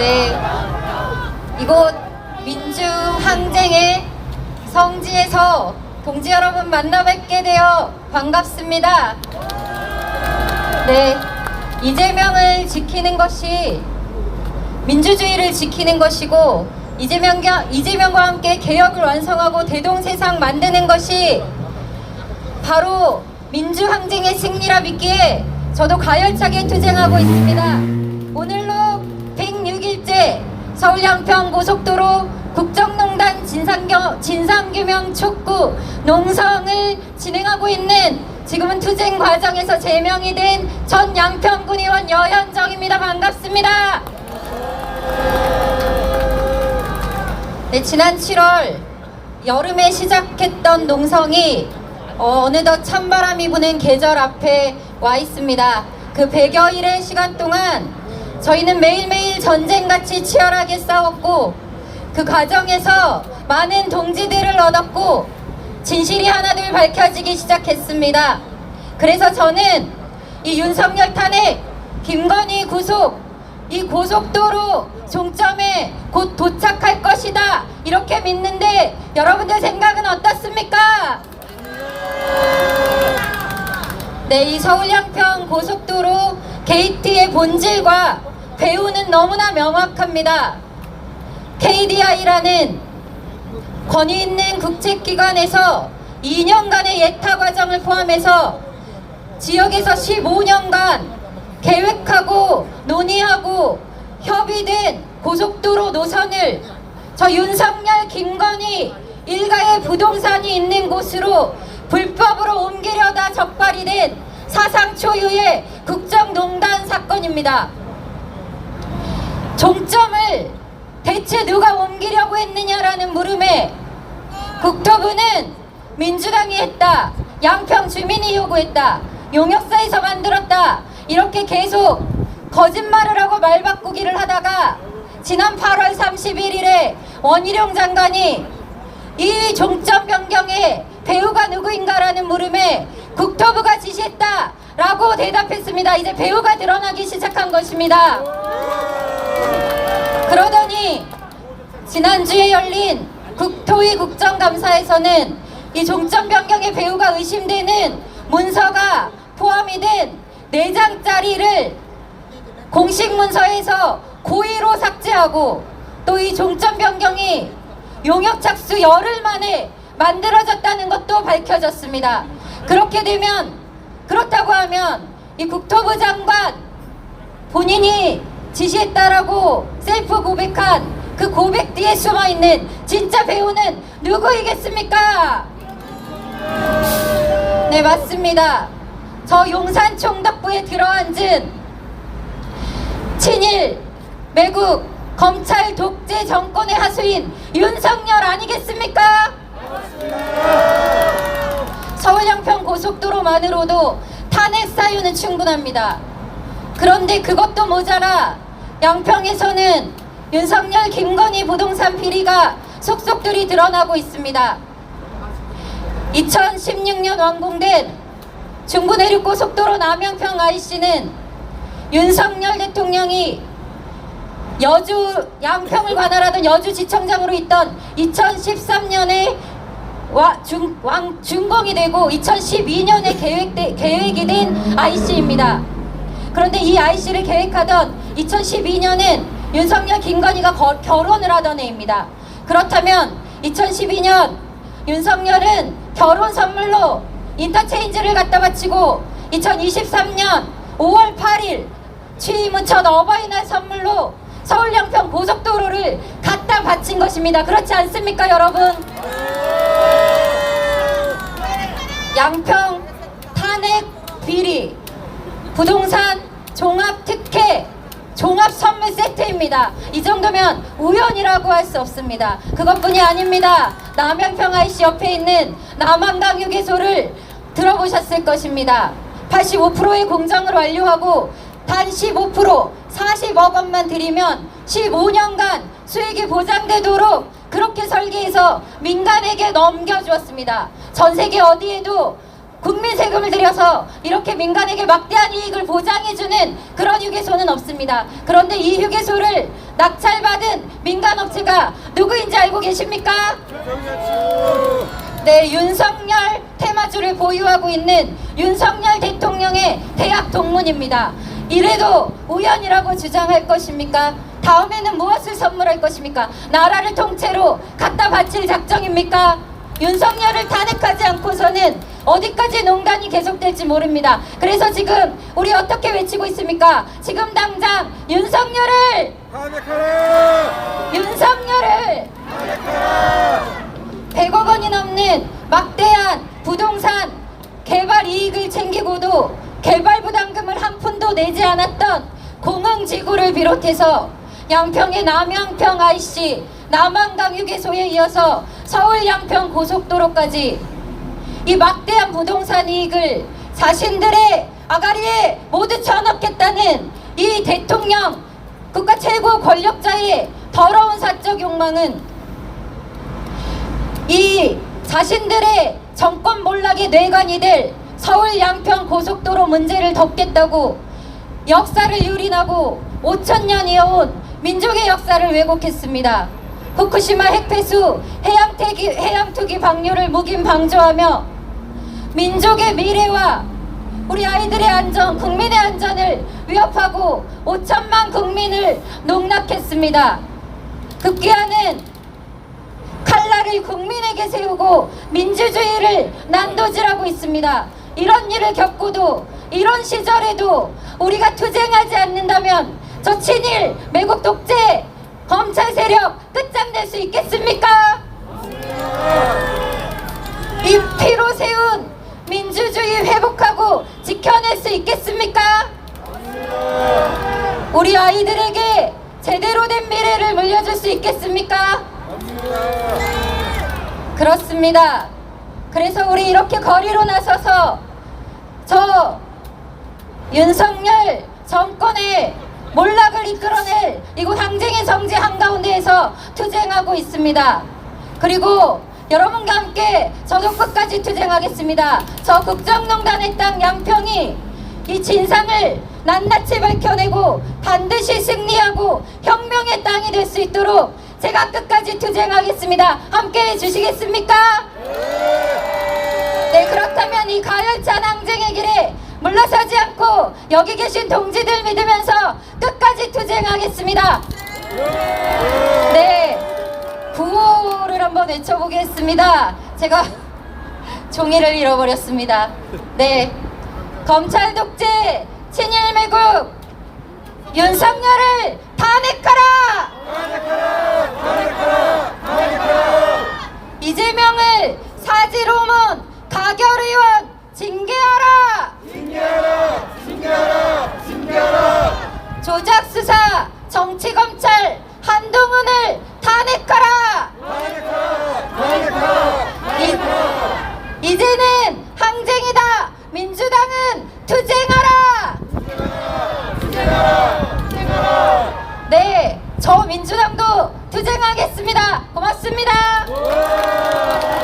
네. 이곳 민주항쟁의 성지에서 동지 여러분 만나 뵙게 되어 반갑습니다. 네. 이재명을 지키는 것이 민주주의를 지키는 것이고 이재명과, 이재명과 함께 개혁을 완성하고 대동세상 만드는 것이 바로 민주항쟁의 승리라 믿기에 저도 가열차게 투쟁하고 있습니다. 오늘로 106일째 서울 양평 고속도로 국정농단 진상규명 촉구 농성을 진행하고 있는 지금은 투쟁 과정에서 제명이 된 전 양평군 의원 여현정입니다. 반갑습니다. 네, 지난 7월 여름에 시작했던 농성이 어, 어느덧 찬바람이 부는 계절 앞에 와 있습니다. 그 100여일의 시간 동안 저희는 매일매일 전쟁같이 치열하게 싸웠고 그 과정에서 많은 동지들을 얻었고 진실이 하나둘 밝혀지기 시작했습니다. 그래서 저는 이 윤석열 탄핵, 김건희 구속, 이 고속도로 종점에 곧 도착할 것이다. 이렇게 믿는데 여러분들 생각은 어떻습니까? 네, 이 서울 양평 고속도로 게이트의 본질과 배우는 너무나 명확합니다. KDI라는 권위 있는 국책기관에서 2년간의 예타 과정을 포함해서 지역에서 15년간 계획하고 논의하고 협의된 고속도로 노선을 저 윤석열 김건희 일가의 부동산이 있는 곳으로 불법으로 옮기려다 적발이 된 사상 초유의 국정농단 사건입니다. 종점을 대체 누가 옮기려고 했느냐라는 물음에 국토부는 민주당이 했다. 양평 주민이 요구했다. 용역사에서 만들었다. 이렇게 계속 거짓말을 하고 말 바꾸기를 하다가 지난 8월 31일에 원희룡 장관이 이 종점 변경에 배우가 누구인가라는 물음에 국토부가 지시했다. 라고 대답했습니다. 이제 배우가 드러나기 시작한 것입니다. 그러더니 지난주에 열린 국토위 국정감사에서는 이 종점 변경의 배우가 의심되는 문서가 포함이 된 4장짜리를 공식 문서에서 고의로 삭제하고 또 이 종점 변경이 용역 착수 열흘 만에 만들어졌다는 것도 밝혀졌습니다. 그렇게 되면 그렇다고 하면 이 국토부 장관 본인이 지시했다라고 셀프 고백한 그 고백 뒤에 숨어 있는 진짜 배우는 누구이겠습니까? 네 맞습니다. 저 용산 총독부에 들어앉은 친일 매국 검찰 독재 정권의 하수인 윤석열 아니겠습니까? 서울 양평 고속도로만으로도 탄핵 사유는 충분합니다. 그런데 그것도 모자라 양평에서는 윤석열 김건희 부동산 비리가 속속들이 드러나고 있습니다. 2016년 완공된 중부내륙고속도로 남양평 IC는 윤석열 대통령이 여주 양평을 관할하던 여주지청장으로 있던 2013년에 와, 중, 왕, 준공이 되고 2012년에 계획 계획이 된 IC입니다. 그런데 이 IC를 계획하던 2012년엔 윤석열 김건희가 거- 결혼을 하던 해입니다. 그렇다면 2012년 윤석열은 결혼 선물로 인터체인지를 갖다 바치고 2023년 5월 8일 취임은 첫 어버이날 선물로 서울 양평 고속도로를 갖다 바친 것입니다. 그렇지 않습니까, 여러분? 양평 탄핵 비리 부동산 종합 특혜 종합 선물 세트입니다. 이 정도면 우연이라고 할 수 없습니다. 그것뿐이 아닙니다. 남양평 IC 옆에 있는 남한강 휴게소를 들어보셨을 것입니다. 85%의 공정을 완료하고 단 15% 40억 원만 들이면 15년간 수익이 보장되도록 그렇게 설계해서 민간에게 넘겨주었습니다. 전 세계 어디에도 국민 세금을 들여서 이렇게 민간에게 막대한 이익을 보장해주는 그런 휴게소는 없습니다. 그런데 이 휴게소를 낙찰받은 민간 업체가 누구인지 알고 계십니까? 네, 윤석열 테마주를 보유하고 있는 윤석열 대통령의 대학 동문입니다. 이래도 우연이라고 주장할 것입니까? 다음에는 무엇을 선물할 것입니까? 나라를 통째로 갖다 바칠 작정입니까? 윤석열을 탄핵하지 않고서는 어디까지 농단이 계속될지 모릅니다. 그래서 지금 우리 어떻게 외치고 있습니까? 지금 당장 윤석열을 탄핵하라! 윤석열을 100억 원이 넘는 막대한 부동산 개발 이익을 챙기고도 개발 부담금을 한 푼도 내지 않았던 공흥지구를 비롯해서 양평의 남양평 IC, 남한강 휴게소에 이어서 서울 양평 고속도로까지 이 막대한 부동산 이익을 자신들의 아가리에 모두 쳐넣겠다는 이 대통령 국가 최고 권력자의 더러운 사적 욕망은 이 자신들의 정권 몰락의 뇌관이 될 서울 양평 고속도로 문제를 덮겠다고 역사를 유린하고 5천 년 이어온 민족의 역사를 왜곡했습니다. 후쿠시마 핵폐수 해양태기, 해양투기 방류를 묵인 방조하며 민족의 미래와 우리 아이들의 안전, 국민의 안전을 위협하고 5천만 국민을 농락했습니다. 급기야는 칼날을 국민에게 세우고 민주주의를 난도질하고 있습니다. 이런 일을 겪고도 이런 시절에도 우리가 투쟁하지 않는다면 저 친일 매국 독재 검찰 세력 끝장낼 수 있겠습니까? 이 피로 세운 민주주의 회복하고 지켜낼 수 있겠습니까? 우리 아이들에게 제대로 된 미래를 물려줄 수 있겠습니까? 그렇습니다. 그래서 우리 이렇게 거리로 나서서 저 윤석열 정권의 몰락을 이끌어낼 이곳 항쟁의 정지 한가운데에서 투쟁하고 있습니다. 그리고 여러분과 함께 저도 끝까지 투쟁하겠습니다. 저 국정농단의 땅 양평이 이 진상을 낱낱이 밝혀내고 반드시 승리하고 혁명의 땅이 될 수 있도록 제가 끝까지 투쟁하겠습니다. 함께 해주시겠습니까? 네, 그렇다면 이 가열찬 항쟁의 길에 물러서지 않고 여기 계신 동지들 믿으면서 끝까지 투쟁하겠습니다. 네, 외쳐보겠습니다. 제가 종이를 잃어버렸습니다. 네, 검찰 독재, 친일 매국, 윤석열을 탄핵하라! 이재명을 사지로문 가결의원 징계하라! 징계하라! 징계하라! 징계하라! 조작수사 정치검찰 이제는 항쟁이다. 민주당은 투쟁하라. 투쟁하라. 투쟁하라. 투쟁하라. 네, 저 민주당도 투쟁하겠습니다. 고맙습니다.